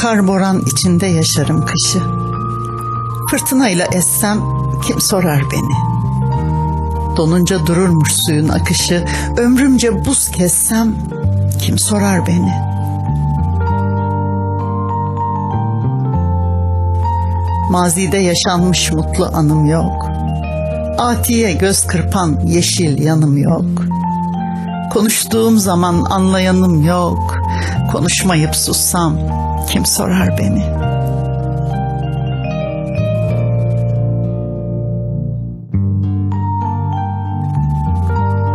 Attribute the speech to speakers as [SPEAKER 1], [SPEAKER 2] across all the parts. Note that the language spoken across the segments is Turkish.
[SPEAKER 1] kar boran içinde yaşarım kışı. Fırtınayla essem kim sorar beni? Donunca dururmuş suyun akışı, ömrümce buz kessem kim sorar beni? Mazide yaşanmış mutlu anım yok. Atiye göz kırpan yeşil yanım yok. Konuştuğum zaman anlayanım yok. Konuşmayıp sussam kim sorar beni?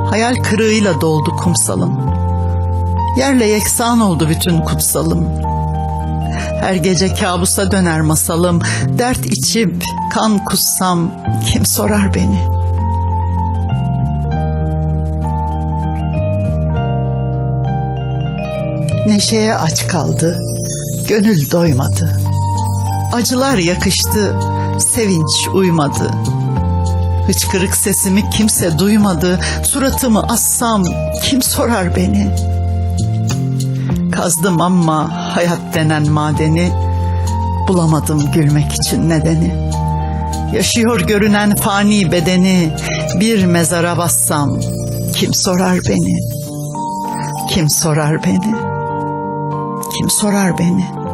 [SPEAKER 1] Hayal kırığıyla doldu kumsalım. Yerle yeksan oldu bütün kutsalım. Her gece kabusa döner masalım. Dert içip kan kussam kim sorar beni? Neşeye aç kaldı, gönül doymadı. Acılar yakıştı, sevinç uymadı. Hıçkırık sesimi kimse duymadı. Suratımı assam kim sorar beni? Kazdım ama hayat denen madeni bulamadım gülmek için nedeni. Yaşıyor görünen fani bedeni bir mezara bassam kim sorar beni? Kim sorar beni? Kim sorar beni?